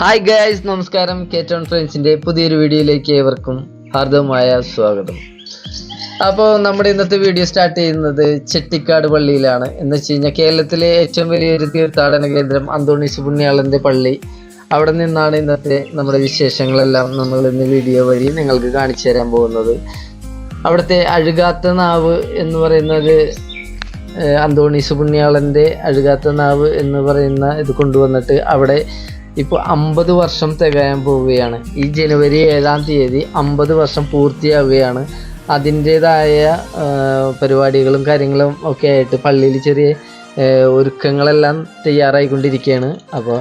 Hi guys നമസ്കാരം. കേറ്റോൺ ഫ്രണ്ട്സിന്റെ പുതിയൊരു വീഡിയോയിലേക്ക് ഏവർക്കും ഹാർദവമായ സ്വാഗതം. അപ്പോൾ നമ്മുടെ ഇന്നത്തെ വീഡിയോ സ്റ്റാർട്ട് ചെയ്യുന്നത് ചെട്ടിക്കാട് പള്ളിയിലാണ്. എന്ന് വെച്ച് കഴിഞ്ഞാൽ കേരളത്തിലെ ഏറ്റവും വലിയൊരു തീർത്ഥാടന കേന്ദ്രം അന്തോണീസ് പുണ്യാളന്റെ പള്ളി. അവിടെ നിന്നാണ് ഇന്നത്തെ നമ്മുടെ വിശേഷങ്ങളെല്ലാം നമ്മൾ ഇന്ന് വീഡിയോ വഴി നിങ്ങൾക്ക് കാണിച്ചു തരാൻ പോകുന്നത്. അവിടുത്തെ അഴുകാത്ത നാവ് എന്ന് പറയുന്നത് അന്തോണീസ് പുണ്യാളന്റെ അഴുകാത്ത നാവ് എന്ന് പറയുന്ന ഇത് കൊണ്ടുവന്നിട്ട് അവിടെ ഇപ്പോൾ അമ്പത് വർഷം തികയാൻ പോവുകയാണ്. ഈ ജനുവരി ഏഴാം തീയതി അമ്പത് വർഷം പൂർത്തിയാവുകയാണ്. അതിന്റെതായ പരിപാടികളും കാര്യങ്ങളും ഒക്കെ ആയിട്ട് പള്ളിയിൽ ചെറിയ ഒരുക്കങ്ങളെല്ലാം തയ്യാറായിക്കൊണ്ടിരിക്കുകയാണ്. അപ്പോൾ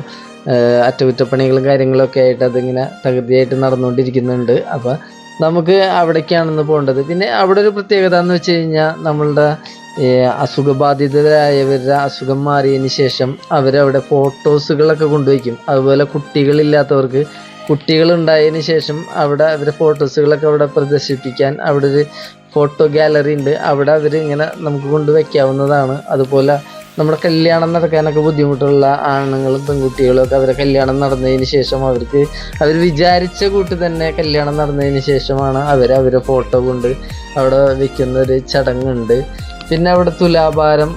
അറ്റകുറ്റപ്പണികളും കാര്യങ്ങളൊക്കെ ആയിട്ട് അതിങ്ങനെ തകൃതിയായിട്ട് നടന്നുകൊണ്ടിരിക്കുന്നുണ്ട്. അപ്പോൾ നമുക്ക് അവിടേക്കാണെന്ന് പോകേണ്ടത്. പിന്നെ അവിടെ ഒരു പ്രത്യേകത എന്ന് വെച്ച് കഴിഞ്ഞാൽ നമ്മളുടെ അസുഖബാധിതരായവരുടെ അസുഖം മാറിയതിന് ശേഷം അവരവിടെ ഫോട്ടോസുകളൊക്കെ കൊണ്ടുവയ്ക്കും. അതുപോലെ കുട്ടികളില്ലാത്തവർക്ക് കുട്ടികൾ ഉണ്ടായതിന് ശേഷം അവിടെ അവരുടെ ഫോട്ടോസുകളൊക്കെ അവിടെ പ്രദർശിപ്പിക്കാൻ അവിടെ ഒരു ഫോട്ടോ ഗാലറി ഉണ്ട്. അവിടെ അവർ ഇങ്ങനെ നമുക്ക് കൊണ്ടുവയ്ക്കാവുന്നതാണ് അതുപോലെ നമ്മുടെ കല്യാണം നടക്കാനൊക്കെ ബുദ്ധിമുട്ടുള്ള ആണുങ്ങളും പെൺകുട്ടികളും ഒക്കെ അവരെ കല്യാണം നടന്നതിന് ശേഷം അവർക്ക് അവർ വിചാരിച്ച കൂട്ട് തന്നെ കല്യാണം നടന്നതിന് ശേഷമാണ് അവർ അവരെ ഫോട്ടോ കൊണ്ട് അവിടെ വെക്കുന്ന ഒരു ചടങ്ങുണ്ട്. പിന്നെ അവിടെ തുലാഭാരം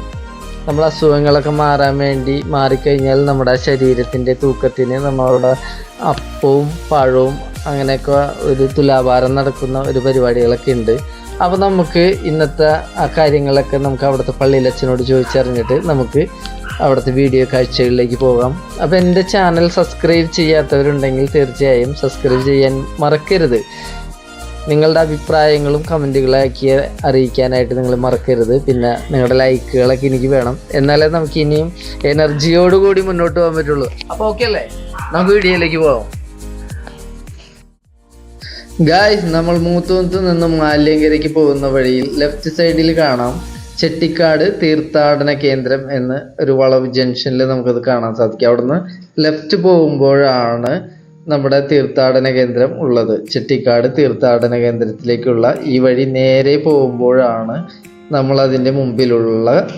നമ്മുടെ അസുഖങ്ങളൊക്കെ മാറാൻ വേണ്ടി മാറിക്കഴിഞ്ഞാൽ നമ്മുടെ ശരീരത്തിന്റെ തൂക്കത്തിന് നമ്മളവിടെ അപ്പവും പഴവും അങ്ങനെയൊക്കെ ഒരു തുലാഭാരം നടക്കുന്ന ഒരു പരിപാടികളൊക്കെ ഉണ്ട്. അപ്പോൾ നമുക്ക് ഇന്നത്തെ ആ കാര്യങ്ങളൊക്കെ നമുക്ക് അവിടുത്തെ പള്ളിയിലച്ഛനോട് ചോദിച്ചറിഞ്ഞിട്ട് നമുക്ക് അവിടുത്തെ വീഡിയോ കാഴ്ചകളിലേക്ക് പോകാം. അപ്പോൾ എന്റെ ചാനൽ സബ്സ്ക്രൈബ് ചെയ്യാത്തവരുണ്ടെങ്കിൽ തീർച്ചയായും സബ്സ്ക്രൈബ് ചെയ്യാൻ മറക്കരുത്. നിങ്ങളുടെ അഭിപ്രായങ്ങളും കമന്റുകളാക്കി അറിയിക്കാനായിട്ട് നിങ്ങൾ മറക്കരുത്. പിന്നെ നിങ്ങളുടെ ലൈക്കുകളൊക്കെ എനിക്ക് വേണം. എന്നാലേ നമുക്ക് ഇനിയും എനർജിയോടുകൂടി മുന്നോട്ട് പോകാൻ പറ്റുള്ളൂ. അപ്പോൾ ഓക്കെ അല്ലേ? നമുക്ക് വീഡിയോയിലേക്ക് പോകാം ഗായ്സ് നമ്മൾ മൂത്തൂത്ത് നിന്നും മാലിയങ്കരയ്ക്ക് പോകുന്ന വഴിയിൽ ലെഫ്റ്റ് സൈഡിൽ കാണാം ചെട്ടിക്കാട് തീർത്ഥാടന കേന്ദ്രം എന്ന് ഒരു വളവ് ജംഗ്ഷനിൽ നമുക്കത് കാണാൻ സാധിക്കും. അവിടുന്ന് ലെഫ്റ്റ് പോകുമ്പോഴാണ് നമ്മുടെ തീർത്ഥാടന കേന്ദ്രം ഉള്ളത്. ചെട്ടിക്കാട് തീർത്ഥാടന കേന്ദ്രത്തിലേക്കുള്ള ഈ വഴി നേരെ പോകുമ്പോഴാണ് നമ്മൾ അതിന്റെ മുമ്പിലുള്ള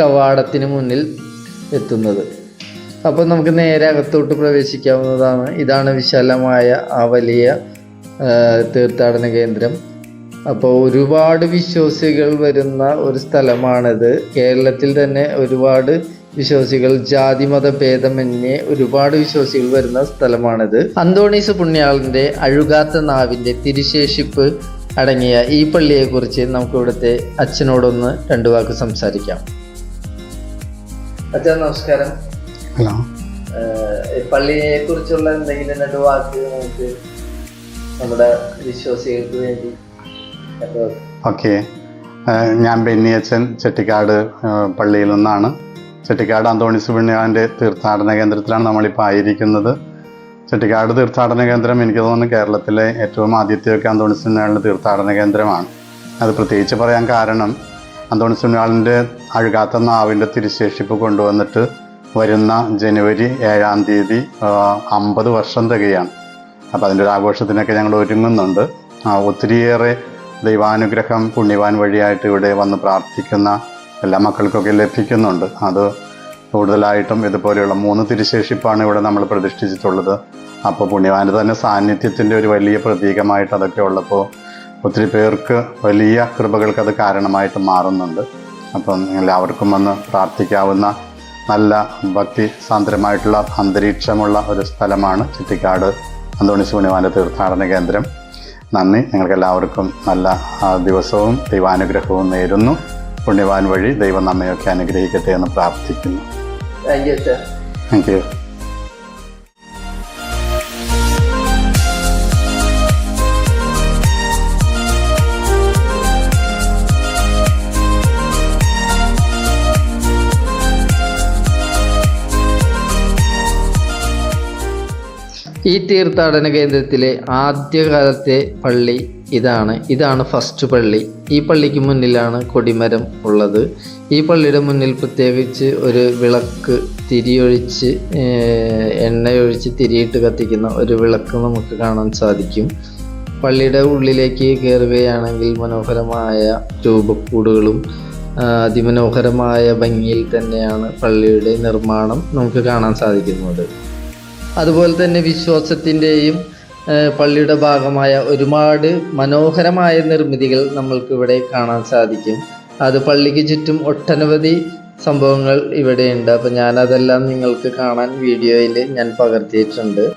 കവാടത്തിന് മുന്നിൽ എത്തുന്നത്. അപ്പോൾ നമുക്ക് നേരെ അകത്തോട്ട് പ്രവേശിക്കാവുന്നതാണ്. ഇതാണ് വിശാലമായ ആ വലിയ തീർത്ഥാടന കേന്ദ്രം. അപ്പോൾ ഒരുപാട് വിശ്വാസികൾ വരുന്ന ഒരു സ്ഥലമാണിത്. കേരളത്തിൽ തന്നെ ഒരുപാട് വിശ്വാസികൾ ജാതിമത ഭേദമന്യേ ഒരുപാട് വിശ്വാസികൾ വരുന്ന സ്ഥലമാണിത്. അന്തോണീസ് പുണ്യാളന്റെ അഴുകാത്ത നാവിന്റെ തിരിശേഷിപ്പ് അടങ്ങിയ ഈ പള്ളിയെ കുറിച്ച് നമുക്ക് ഇവിടുത്തെ അച്ഛനോടൊന്ന് രണ്ടു വാക്ക് സംസാരിക്കാം. അച്ഛാ നമസ്കാരം. ഹലോ. പള്ളിയെ കുറിച്ചുള്ള എന്തെങ്കിലും രണ്ട് വാക്ക് നമുക്ക് നമ്മുടെ വിശ്വാസികൾക്ക് വേണ്ടി. ഓക്കെ. ഞാൻ ബെന്നി അച്ഛൻ ചെട്ടിക്കാട് പള്ളിയിൽ നിന്നാണ്. ചെട്ടിക്കാട് അന്തോണി പുണ്യാന്റെ തീർത്ഥാടന കേന്ദ്രത്തിലാണ് നമ്മളിപ്പോൾ ആയിരിക്കുന്നത്. ചെട്ടിക്കാട് തീർത്ഥാടന കേന്ദ്രം എനിക്ക് തോന്നുന്നു കേരളത്തിലെ ഏറ്റവും ആദ്യത്തെയൊക്കെ അന്തോണി സുബിണ്യാളിന്റെ തീർത്ഥാടന കേന്ദ്രമാണ്. അത് പ്രത്യേകിച്ച് പറയാൻ കാരണം അന്തോണി സുബിണ്യാളിന്റെ അഴുകാത്ത നാവിന്റെ തിരുശേഷിപ്പ് കൊണ്ടുവന്നിട്ട് വരുന്ന ജനുവരി ഏഴാം തീയതി അമ്പത് വർഷം തികയാണ്. അപ്പോൾ അതിന്റെ ഒരു ആഘോഷത്തിനൊക്കെ ഞങ്ങൾ ഒരുങ്ങുന്നുണ്ട്. ഒത്തിരിയേറെ ദൈവാനുഗ്രഹം പുണ്യവാൻ വഴിയായിട്ട് ഇവിടെ വന്ന് പ്രാർത്ഥിക്കുന്ന എല്ലാ മക്കൾക്കൊക്കെ ലഭിക്കുന്നുണ്ട്. അത് കൂടുതലായിട്ടും ഇതുപോലെയുള്ള മൂന്ന് തിരുശേഷിപ്പാണ് ഇവിടെ നമ്മൾ പ്രതിഷ്ഠിച്ചിട്ടുള്ളത്. അപ്പോൾ പുണ്യവാന്റെ തന്നെ സാന്നിധ്യത്തിന്റെ ഒരു വലിയ പ്രതീകമായിട്ട് അതൊക്കെ ഉള്ളപ്പോൾ ഒത്തിരി പേർക്ക് വലിയ കൃപകൾക്ക് അത് കാരണമായിട്ട് മാറുന്നുണ്ട്. അപ്പം എല്ലാവർക്കും വന്ന് പ്രാർത്ഥിക്കാവുന്ന നല്ല ഭക്തി സാന്ദ്രമായിട്ടുള്ള അന്തരീക്ഷമുള്ള ഒരു സ്ഥലമാണ് ചുറ്റിക്കാട് അന്തോണി പുണ്യവാന്റെ തീർത്ഥാടന കേന്ദ്രം. നന്ദി. നിങ്ങൾക്കെല്ലാവർക്കും നല്ല ദിവസവും ദൈവാനുഗ്രഹവും നേരുന്നു. പുണ്യവാൻ വഴി ദൈവം നമ്മയൊക്കെ അനുഗ്രഹിക്കട്ടെ എന്ന് പ്രാർത്ഥിക്കുന്നു. താങ്ക് യു ഈ തീർത്ഥാടന കേന്ദ്രത്തിലെ ആദ്യകാലത്തെ പള്ളി ഇതാണ് ഇതാണ് ഫസ്റ്റ് പള്ളി. ഈ പള്ളിക്ക് മുന്നിലാണ് കൊടിമരം ഉള്ളത്. ഈ പള്ളിയുടെ മുന്നിൽ പ്രത്യേകിച്ച് ഒരു വിളക്ക് തിരിയൊഴിച്ച് എണ്ണയൊഴിച്ച് തിരിയിട്ട് കത്തിക്കുന്ന ഒരു വിളക്ക് നമുക്ക് കാണാൻ സാധിക്കും. പള്ളിയുടെ ഉള്ളിലേക്ക് കയറുകയാണെങ്കിൽ മനോഹരമായ രൂപക്കൂടുകളും അതിമനോഹരമായ ഭംഗിയിൽ തന്നെയാണ് പള്ളിയുടെ നിർമ്മാണം നമുക്ക് കാണാൻ സാധിക്കുന്നത്. അതുപോലെ തന്നെ വിശ്വാസത്തിന്റെയും പള്ളിയുടെ ഭാഗമായ ഒരുപാട് മനോഹരമായ നിർമ്മിതികൾ നമ്മൾക്കിവിടെ കാണാൻ സാധിക്കും. അത് പള്ളിക്ക് ചുറ്റും ഒട്ടനവധി സംഭവങ്ങൾ ഇവിടെയുണ്ട്. അപ്പം ഞാനതെല്ലാം നിങ്ങൾക്ക് കാണാൻ വീഡിയോയിൽ ഞാൻ പകർത്തിയിട്ടുണ്ട്.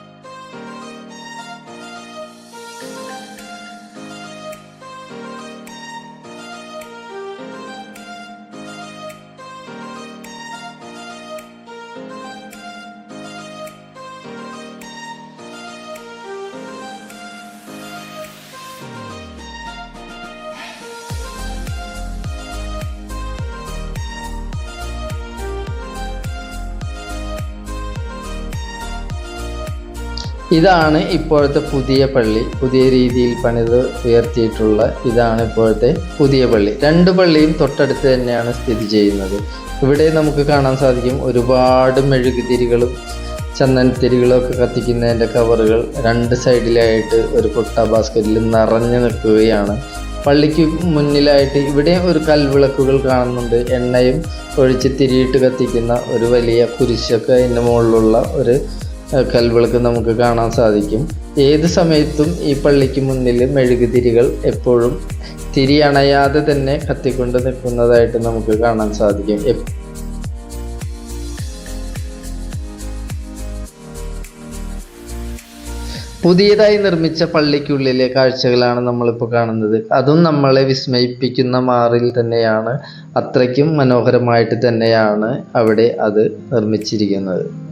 ഇതാണ് ഇപ്പോഴത്തെ പുതിയ പള്ളി. പുതിയ രീതിയിൽ പണിത് ഉയർത്തിയിട്ടുള്ള ഇതാണ് ഇപ്പോഴത്തെ പുതിയ പള്ളി. രണ്ട് പള്ളിയും തൊട്ടടുത്ത് തന്നെയാണ് സ്ഥിതി ചെയ്യുന്നത്. ഇവിടെ നമുക്ക് കാണാൻ സാധിക്കും ഒരുപാട് മെഴുകുതിരികളും ചന്ദനത്തിരികളും ഒക്കെ കത്തിക്കുന്നതിന്റെ കവറുകൾ രണ്ട് സൈഡിലായിട്ട് ഒരു പൊട്ട ബാസ്ക്കറ്റിൽ നിറഞ്ഞു നിൽക്കുകയാണ്. പള്ളിക്ക് മുന്നിലായിട്ട് ഇവിടെ ഒരു കൽവിളക്കുകൾ കാണുന്നുണ്ട്. എണ്ണയും ഒഴിച്ച് തിരിയിട്ട് കത്തിക്കുന്ന ഒരു വലിയ കുരിശൊക്കെ അതിന്റെ മുകളിലുള്ള ഒരു കൽവിളക്ക് നമുക്ക് കാണാൻ സാധിക്കും. ഏത് സമയത്തും ഈ പള്ളിക്ക് മുന്നിൽ മെഴുകുതിരികൾ എപ്പോഴും തിരി അണയാതെ തന്നെ കത്തിക്കൊണ്ട് നിൽക്കുന്നതായിട്ട് നമുക്ക് കാണാൻ സാധിക്കും. പുതിയതായി നിർമ്മിച്ച പള്ളിക്കുള്ളിലെ കാഴ്ചകളാണ് നമ്മളിപ്പോൾ കാണുന്നത്. അതും നമ്മളെ വിസ്മയിപ്പിക്കുന്ന മാറിൽ തന്നെയാണ്. അത്രയ്ക്കും മനോഹരമായിട്ട് തന്നെയാണ് അവിടെ അത് നിർമ്മിച്ചിരിക്കുന്നത്.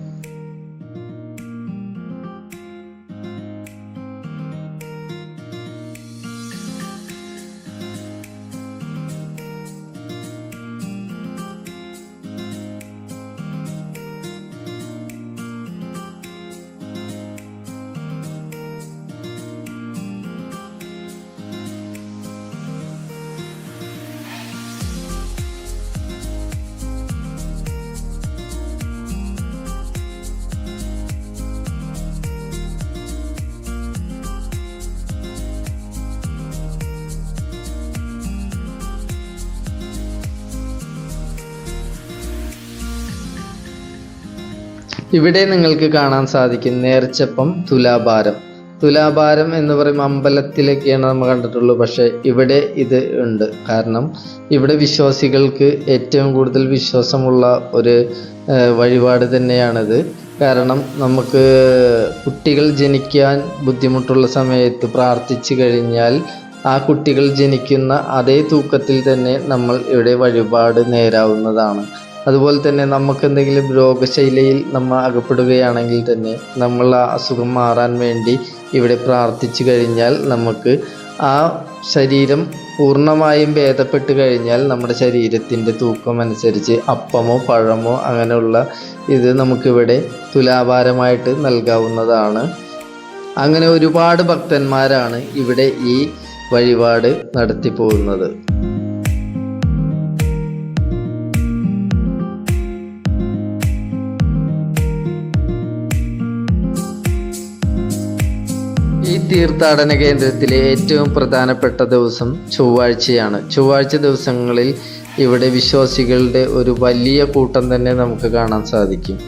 ഇവിടെ നിങ്ങൾക്ക് കാണാൻ സാധിക്കും നേർച്ചപ്പം തുലാഭാരം. തുലാഭാരം എന്ന് പറയുമ്പോൾ അമ്പലത്തിലൊക്കെയാണ് നമ്മൾ കണ്ടിട്ടുള്ളൂ പക്ഷേ ഇവിടെ ഇത് ഉണ്ട്. കാരണം ഇവിടെ വിശ്വാസികൾക്ക് ഏറ്റവും കൂടുതൽ വിശ്വാസമുള്ള ഒരു വഴിപാട് തന്നെയാണിത്. കാരണം നമുക്ക് കുട്ടികൾ ജനിക്കാൻ ബുദ്ധിമുട്ടുള്ള സമയത്ത് പ്രാർത്ഥിച്ചു കഴിഞ്ഞാൽ ആ കുട്ടികൾ ജനിക്കുന്ന അതേ തൂക്കത്തിൽ തന്നെ നമ്മൾ ഇവിടെ വഴിപാട് നേരാവുന്നതാണ്. അതുപോലെ തന്നെ നമുക്ക് എന്തെങ്കിലും രോഗശൈലിയിൽ നമ്മൾ അകപ്പെടുകയാണെങ്കിൽ തന്നെ നമ്മൾ ആ അസുഖം മാറാൻ വേണ്ടി ഇവിടെ പ്രാർത്ഥിച്ചു കഴിഞ്ഞാൽ നമുക്ക് ആ ശരീരം പൂർണമായും ഭേദപ്പെട്ട് കഴിഞ്ഞാൽ നമ്മുടെ ശരീരത്തിന്റെ തൂക്കം അനുസരിച്ച് അപ്പമോ പഴമോ അങ്ങനെയുള്ള ഇത് നമുക്കിവിടെ തുലാഭാരമായിട്ട് നൽകാവുന്നതാണ്. അങ്ങനെ ഒരുപാട് ഭക്തന്മാരാണ് ഇവിടെ ഈ വഴിപാട് നടത്തി പോകുന്നത് തീർത്ഥാടന കേന്ദ്രത്തിലെ ഏറ്റവും പ്രധാനപ്പെട്ട ദിവസം ചൊവ്വാഴ്ചയാണ്. ചൊവ്വാഴ്ച ദിവസങ്ങളിൽ ഇവിടെ വിശ്വാസികളുടെ ഒരു വലിയ കൂട്ടം തന്നെ നമുക്ക് കാണാൻ സാധിക്കും.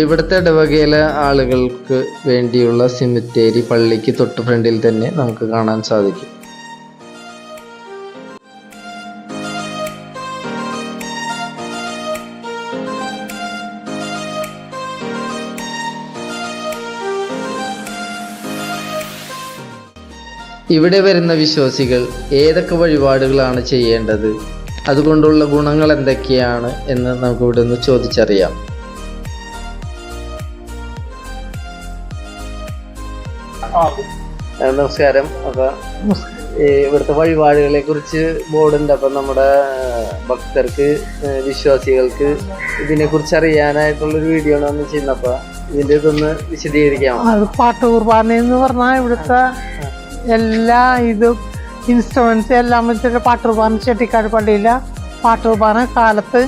ഇവിടുത്തെ ഇടവകയിലെ ആളുകൾക്ക് വേണ്ടിയുള്ള സിമിത്തേരി പള്ളിക്ക് തൊട്ട് ഫ്രണ്ടിൽ തന്നെ നമുക്ക് കാണാൻ സാധിക്കും. ഇവിടെ വരുന്ന വിശ്വാസികൾ ഏതൊക്കെ വഴിപാടുകളാണ് ചെയ്യേണ്ടത്? അതുകൊണ്ടുള്ള ഗുണങ്ങൾ എന്തൊക്കെയാണ് എന്ന് നമുക്ക് ഇവിടെ ഒന്ന് ചോദിച്ചറിയാം. നമസ്കാരം. അപ്പൊ ഈ ഇവിടുത്തെ വഴിപാടുകളെ കുറിച്ച് ബോർഡുണ്ട്. അപ്പൊ നമ്മുടെ ഭക്തർക്ക് വിശ്വാസികൾക്ക് ഇതിനെ കുറിച്ച് അറിയാനായിട്ടുള്ളൊരു വീഡിയോ ആണ് നമ്മൾ ചെയ്യുന്നത് അപ്പൊ ഇതിന്റെ ഇതൊന്ന് വിശദീകരിക്കാം അത് പാട്ട് കുർബാന എന്ന് പറഞ്ഞാൽ ഇവിടുത്തെ എല്ലാ ഇതും ഇൻസ്ട്രുമെൻസ് എല്ലാം വെച്ചിട്ട് പാട്ടുപാറ ചെട്ടിക്കാട് പള്ളിയില പാട്ടുപാറ കാലത്ത്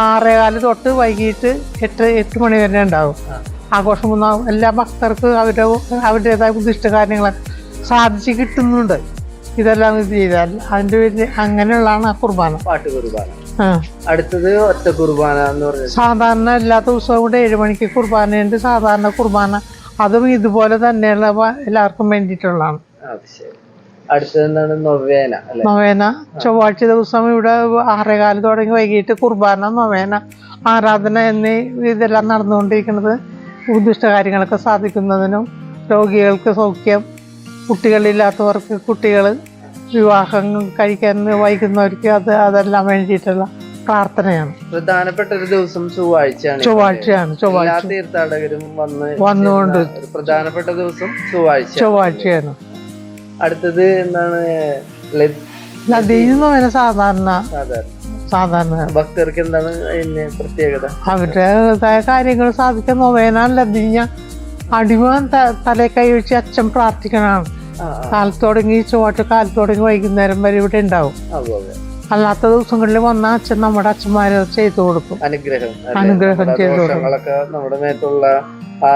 ആറേകാൽ തൊട്ട് വൈകിട്ട് എട്ട് എട്ട് മണി വരെ ഉണ്ടാവും. ആഘോഷം ഒന്നാവും എല്ലാ ഭക്തർക്ക് അവരുടെ അവരുടേതായ ഉദ്ദിഷ്ട കാര്യങ്ങളൊക്കെ സാധിച്ച് കിട്ടുന്നുണ്ട്. ഇതെല്ലാം ഇത് ചെയ്താൽ അതിന്റെ പേരിൽ അങ്ങനെയുള്ളതാണ് ആ കുർബാന. പാട്ട് കുർബാന. അടുത്തത് ഒറ്റ കുർബാന എന്ന് സാധാരണ എല്ലാ ദിവസവും കൂടെ ഏഴ് മണിക്ക് കുർബാനയുണ്ട്. സാധാരണ കുർബാന അതും ഇതുപോലെ തന്നെയുള്ള എല്ലാവർക്കും വേണ്ടിയിട്ടുള്ളതാണ്. അത് ശരി. നൊവേന അല്ലെ? നൊവേന. ചൊവ്വാഴ്ച ദിവസം ഇവിടെ ആറേകാൽ തുടങ്ങി വൈകിട്ട് കുർബാന നൊവേന ആരാധന എന്നീ ഇതെല്ലാം നടന്നുകൊണ്ടിരിക്കുന്നത് ഉദ്ദിഷ്ട കാര്യങ്ങളൊക്കെ സാധിക്കുന്നതിനും രോഗികൾക്ക് സൗഖ്യം കുട്ടികളില്ലാത്തവർക്ക് കുട്ടികൾ വിവാഹം കഴിക്കാൻ വൈകുന്നവർക്ക് അത് അതെല്ലാം വേണ്ടിയിട്ടുള്ള പ്രാർത്ഥനയാണ്. പ്രധാനപ്പെട്ട ഒരു ദിവസം ചൊവ്വാഴ്ചയാണ് ചൊവ്വാഴ്ചയാണ് ചൊവ്വാഴ്ച. തീർത്ഥാടകരും വന്ന് വന്നുകൊണ്ട് പ്രധാനപ്പെട്ട ദിവസം ചൊവ്വാഴ്ച ചൊവ്വാഴ്ചയാണ്. അടുത്തത് എന്താണ്? നൊവേന സാധാരണ സാധാരണ സാധാരണ. ഭക്തർക്ക് എന്താണ് അതിന്റെ പ്രത്യേകത? അവരുടേതായ കാര്യങ്ങൾ സാധിക്കാൻ നൊവേന ലതിഞ്ഞ അടിമ ത- തലേ കൈ വെച്ച് അച്ഛൻ പ്രാർത്ഥിക്കണാണ് കാലത്തോടങ്ങി ചുവട്ട് കാലത്തോടങ്ങി വൈകുന്നേരം വരെ ഇവിടെ ഉണ്ടാവും. അല്ലാത്ത ദിവസങ്ങളിൽ വന്ന അച്ഛൻ നമ്മുടെ അച്ഛന്മാരെ ചെയ്തു കൊടുക്കും. അനുഗ്രഹം അനുഗ്രഹം ചെയ്തു കൊടുക്കും. നമ്മുടെ മേത്തുള്ള ആ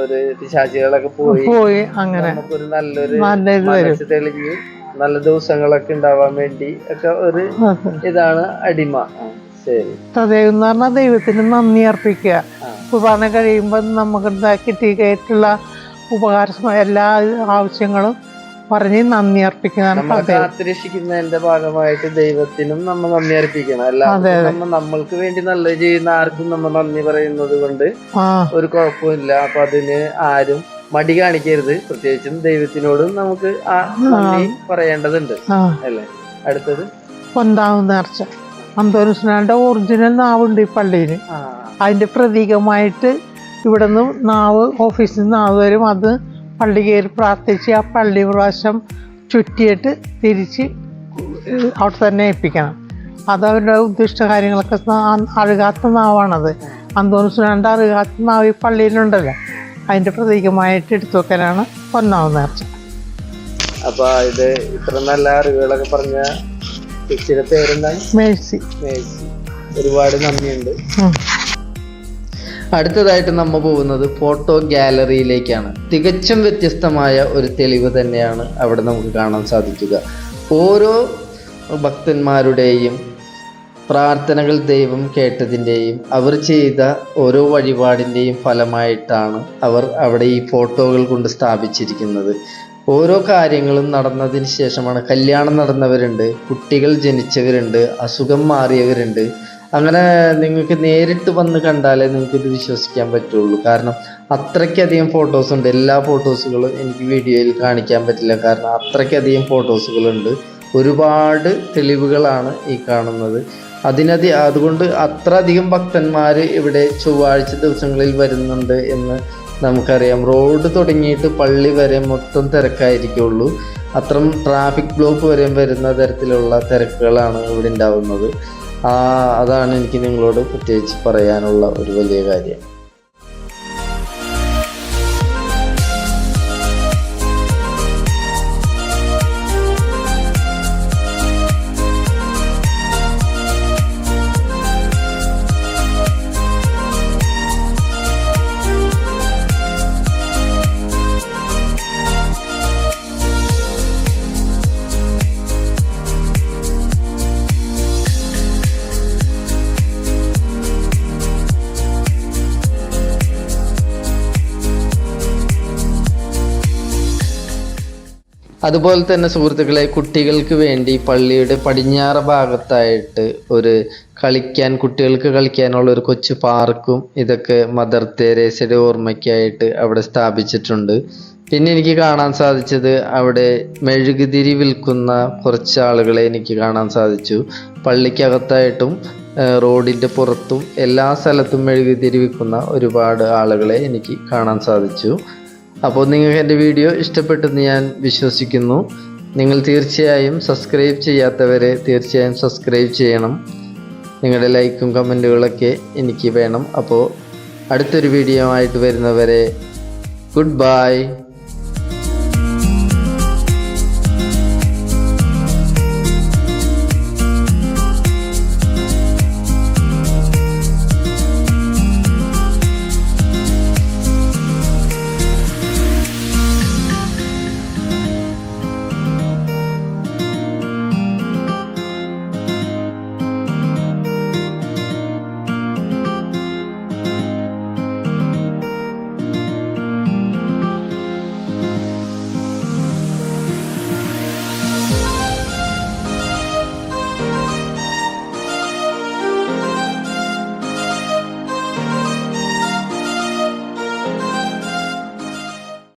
ഒരു പിശാചികളൊക്കെ പോയി. പോയി അങ്ങനെ. നല്ലൊരു നല്ലൊരു തെളിഞ്ഞ് നല്ല ദിവസങ്ങളൊക്കെ ഉണ്ടാവാൻ വേണ്ടി ഒക്കെ ഒരു. ഇതാണ് അടിമ. ശരി. തദൈവം എന്ന് പറഞ്ഞാൽ ദൈവത്തിന് നന്ദി അർപ്പിക്കുക. കുർബാന കഴിയുമ്പോൾ നമുക്ക് കിട്ടിയിട്ടുള്ള ഉപകാര എല്ലാ ആവശ്യങ്ങളും പറഞ്ഞ് നന്ദി അർപ്പിക്കുന്നതാണ് കാത്തിരക്ഷിക്കുന്നതിന്റെ ഭാഗമായിട്ട് ദൈവത്തിനും നമ്മൾ നന്ദി അർപ്പിക്കണം. അല്ലാതെ നമ്മ നമ്മൾക്ക് വേണ്ടി നല്ലത് ചെയ്യുന്ന ആർക്കും നമ്മൾ നന്ദി പറയുന്നത് കൊണ്ട് ഒരു കുഴപ്പമില്ല. അപ്പൊ അതിന് ആരും മടി കാണിക്കരുത്. പ്രത്യേകിച്ചും ദൈവത്തിനോടും നമുക്ക് ആ നന്ദി പറയേണ്ടതുണ്ട്. അല്ലേ? അടുത്തത്? പൊന്താവും നേർച്ച അന്തോനുസ്നാന്റെ ഒറിജിനൽ നാവുണ്ട് ഈ പള്ളിയിൽ അതിന്റെ പ്രതീകമായിട്ട് ഇവിടെ നിന്ന് നാവ് ഓഫീസിൽ നിന്ന് നാവ് വരും അത് പള്ളി കയറി പ്രാർത്ഥിച്ച് ആ പള്ളി പ്രാവശ്യം ചുറ്റിയിട്ട് തിരിച്ച് അവിടെ തന്നെ ഏൽപ്പിക്കണം. അത് അവരുടെ ഉദ്ദിഷ്ട കാര്യങ്ങളൊക്കെ അഴുകാത്ത നാവാണത്. അന്തോണിസ് രണ്ട് അഴുകാത്ത നാവ് ഈ പള്ളിയിലുണ്ടല്ലോ. അതിന്റെ പ്രതീകമായിട്ട് എടുത്തു വെക്കാനാണ് പൊന്നാവ് നേർച്ച. അപ്പൊ ഇത് ഇത്ര നല്ല അറിവുകളൊക്കെ പറഞ്ഞ ചേച്ചിയുടെ പേരെന്താണ്? മേഴ്സി. മേഴ്സി. ഒരുപാട് നന്ദിയുണ്ട്. അടുത്തതായിട്ട് നമ്മൾ പോകുന്നത് ഫോട്ടോ ഗാലറിയിലേക്കാണ്. തികച്ചും വ്യത്യസ്തമായ ഒരു തെളിവ് തന്നെയാണ് അവിടെ നമുക്ക് കാണാൻ സാധിക്കുക. ഓരോ ഭക്തന്മാരുടെയും പ്രാർത്ഥനകൾ ദൈവം കേട്ടതിന്റെയും അവർ ചെയ്ത ഓരോ വഴിപാടിന്റെയും ഫലമായിട്ടാണ് അവർ അവിടെ ഈ ഫോട്ടോകൾ കൊണ്ട് സ്ഥാപിച്ചിരിക്കുന്നത്. ഓരോ കാര്യങ്ങളും നടന്നതിന് ശേഷമാണ് കല്യാണം നടന്നവരുണ്ട് കുട്ടികൾ ജനിച്ചവരുണ്ട് അസുഖം മാറിയവരുണ്ട്. അങ്ങനെ നിങ്ങൾക്ക് നേരിട്ട് വന്ന് കണ്ടാലേ നിങ്ങൾക്ക് ഇത് വിശ്വസിക്കാൻ പറ്റുള്ളൂ. കാരണം അത്രയ്ക്കധികം ഫോട്ടോസ് ഉണ്ട്. എല്ലാ ഫോട്ടോസുകളും എനിക്ക് വീഡിയോയിൽ കാണിക്കാൻ പറ്റില്ല. കാരണം അത്രയ്ക്കധികം ഫോട്ടോസുകളുണ്ട് ഒരുപാട് തെളിവുകളാണ് ഈ കാണുന്നത്. അതിനധി അതുകൊണ്ട് അത്ര അധികം ഭക്തന്മാർ ഇവിടെ ചൊവ്വാഴ്ച ദിവസങ്ങളിൽ വരുന്നുണ്ട് എന്ന് നമുക്കറിയാം. റോഡ് തുടങ്ങിയിട്ട് പള്ളി വരെ മൊത്തം തിരക്കായിരിക്കുള്ളൂ. അത്രം ട്രാഫിക് ബ്ലോക്ക് വരെയും വരുന്ന തരത്തിലുള്ള തിരക്കുകളാണ് ഇവിടെ ഉണ്ടാവുന്നത്. അതാണ് എനിക്ക് നിങ്ങളോട് പ്രത്യേകിച്ച് പറയാനുള്ള ഒരു വലിയ കാര്യം. അതുപോലെ തന്നെ സുഹൃത്തുക്കളെ കുട്ടികൾക്ക് വേണ്ടി പള്ളിയുടെ പടിഞ്ഞാറ് ഭാഗത്തായിട്ട് ഒരു കളിക്കാൻ കുട്ടികൾക്ക് കളിക്കാനുള്ള ഒരു കൊച്ചു പാർക്കും ഇതൊക്കെ മദർ തെരേസയുടെ ഓർമ്മയ്ക്കായിട്ട് അവിടെ സ്ഥാപിച്ചിട്ടുണ്ട്. പിന്നെ എനിക്ക് കാണാൻ സാധിച്ചത് അവിടെ മെഴുകുതിരി വിൽക്കുന്ന കുറച്ച് ആളുകളെ എനിക്ക് കാണാൻ സാധിച്ചു. പള്ളിക്കകത്തായിട്ടും റോഡിന്റെ പുറത്തും എല്ലാ സ്ഥലത്തും മെഴുകുതിരി വിൽക്കുന്ന ഒരുപാട് ആളുകളെ എനിക്ക് കാണാൻ സാധിച്ചു. അപ്പോൾ നിങ്ങൾക്ക് എന്റെ വീഡിയോ ഇഷ്ടപ്പെട്ടെന്ന് ഞാൻ വിശ്വസിക്കുന്നു. നിങ്ങൾ തീർച്ചയായും സബ്സ്ക്രൈബ് ചെയ്യാത്തവരെ തീർച്ചയായും സബ്സ്ക്രൈബ് ചെയ്യണം. നിങ്ങളുടെ ലൈക്കും കമന്റുകളൊക്കെ എനിക്ക് വേണം. അപ്പോൾ അടുത്തൊരു വീഡിയോ ആയിട്ട് വരുന്നവരെ ഗുഡ് ബൈ